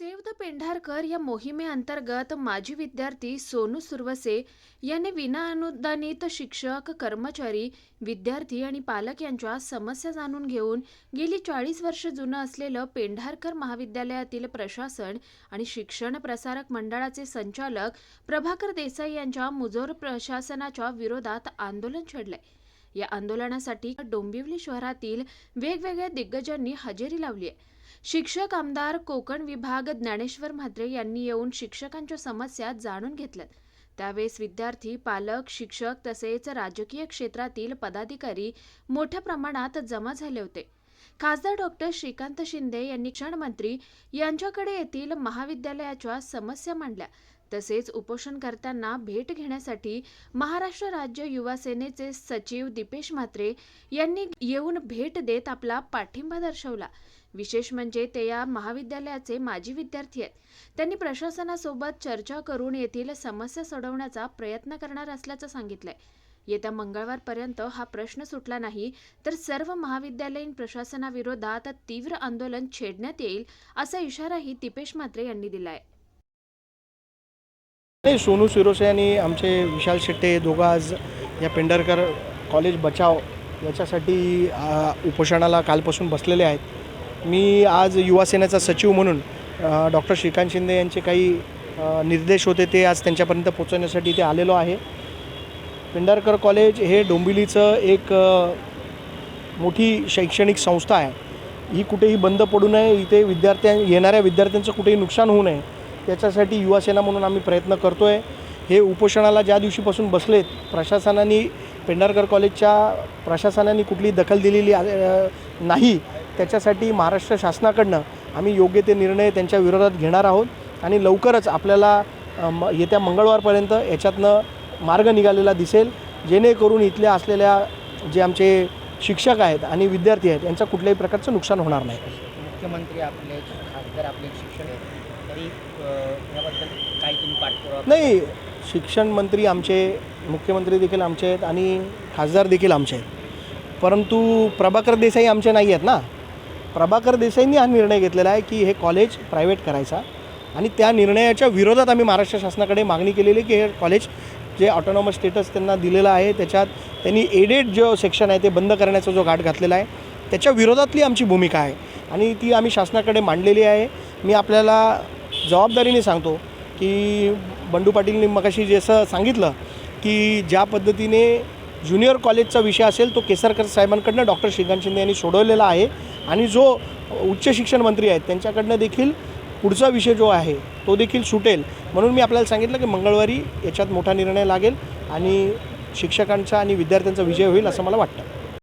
Save the Pendharkar या मोहिमेअंतर्गत माजी विद्यार्थी सोनू सुरवसे यांनी विनाअनुदानित शिक्षक कर्मचारी विद्यार्थी आणि पालक यांच्या समस्या जाणून घेऊन गेली चाळीस वर्ष जुनं असलेलं पेंढारकर महाविद्यालयातील प्रशासन आणि शिक्षण प्रसारक मंडळाचे संचालक प्रभाकर देसाई यांच्या मुजोर प्रशासनाच्या विरोधात आंदोलन छेडलंय. या आंदोलनासाठी डोंबिवली शहरातील वेगवेगळ्या दिग्गजांनी हजेरी लावली आहे शिक्षक आमदार कोकण विभाग ज्ञानेश्वर म्हात्रे यांनी येऊन शिक्षकांच्या समस्या जाणून घेतल्यात. त्यावेळेस विद्यार्थी पालक शिक्षक तसेच राजकीय क्षेत्रातील पदाधिकारी मोठ्या प्रमाणात जमा झाले होते. खासदार डॉक्टर श्रीकांत शिंदे यांनी शिक्षण मंत्री यांच्याकडे येथील महाविद्यालयाच्या समस्या मांडल्या. तसेच उपोषणकर्त्यांना भेट घेण्यासाठी महाराष्ट्र राज्य युवा सेनेचे सचिव दीपेश म्हात्रे यांनी येऊन भेट देत आपला पाठिंबा दर्शवला. विशेष म्हणजे ते या महाविद्यालयाचे माजी विद्यार्थी आहेत. त्यांनी प्रशासनासोबत चर्चा करून येथील समस्या सोडवण्याचा प्रयत्न करणार असल्याचं सांगितलंय. येत्या मंगळवारपर्यंत हा प्रश्न सुटला नाही तर सर्व महाविद्यालयीन प्रशासनाविरोधात तीव्र आंदोलन छेडण्यात येईल असा इशाराही दीपेश म्हात्रे यांनी दिलाय. नाही सोनू सिरोसे आणि आमचे विशाल शेट्टे दोघं आज या पेंढरकर कॉलेज बचाव याच्यासाठी उपोषणाला कालपासून बसलेले आहेत. मी आज युवासेनेचा सचिव म्हणून डॉक्टर श्रीकांत शिंदे यांचे काही निर्देश होते ते आज त्यांच्यापर्यंत पोहोचवण्यासाठी इथे आलेलो आहे. पिंडारकर कॉलेज हे डोंबिवलीचं एक मोठी शैक्षणिक संस्था आहे. ही कुठेही बंद पडू नये इथे विद्यार्थ्यां येणाऱ्या विद्यार्थ्यांचं कुठेही नुकसान होऊ नये त्याच्यासाठी युवासेना म्हणून आम्ही प्रयत्न करतो आहे हे उपोषणाला ज्या दिवशीपासून बसलेत प्रशासनाने पेंढारकर कॉलेजच्या प्रशासनाने कुठली दखल दिलेली नाही त्याच्यासाठी महाराष्ट्र शासनाकडनं आम्ही योग्य ते निर्णय त्यांच्या विरोधात घेणार आहोत. आणि लवकरच आपल्याला म येत्या मंगळवारपर्यंत याच्यातनं मार्ग निघालेला दिसेल. जेणेकरून इथल्या असलेल्या जे आमचे शिक्षक आहेत आणि विद्यार्थी आहेत यांचं कुठल्याही प्रकारचं नुकसान होणार नाही. मुख्यमंत्री आपले खासदार आपले आहेत. तरी याबद्दल काही तुम्ही पाठपुरावा नाही शिक्षण मंत्री आमचे मुख्यमंत्री देखील आमचे आहेत आणि खासदार देखील आमचे आहेत. परंतु प्रभाकर देसाई आमचे नाही आहेत ना? प्रभाकर देसाईंनी हा निर्णय घेतलेला आहे की हे कॉलेज प्रायव्हेट करायचा आणि त्या निर्णयाच्या विरोधात आम्ही महाराष्ट्र शासनाकडे मागणी केलेली आहे की हे कॉलेज जे ऑटोनॉमस स्टेटस त्यांना दिलेलं आहे त्याच्यात त्यांनी एडेड जो सेक्शन आहे ते बंद करण्याचा जो घाट घातलेला आहे त्याच्या विरोधातली आमची भूमिका आहे. आणि ती आम्ही शासनाकडे मांडलेली आहे. मी आपल्याला जबाबदारीने सांगतो की बंडू पाटीलनी मगाशी जसं सांगितलं की ज्या पद्धतीने ज्युनियर कॉलेजचा विषय असेल तो केसरकर साहेबांकडनं डॉक्टर श्रीकांत शिंदे यांनी सोडवलेला आहे. आणि जो उच्च शिक्षण मंत्री आहेत त्यांच्याकडनं देखील पुढचा विषय जो आहे तो देखील सुटेल. म्हणून मी आपल्याला सांगितलं की मंगळवारी याच्यात मोठा निर्णय लागेल आणि शिक्षकांचा आणि विद्यार्थ्यांचा विजय होईल असं मला वाटतं.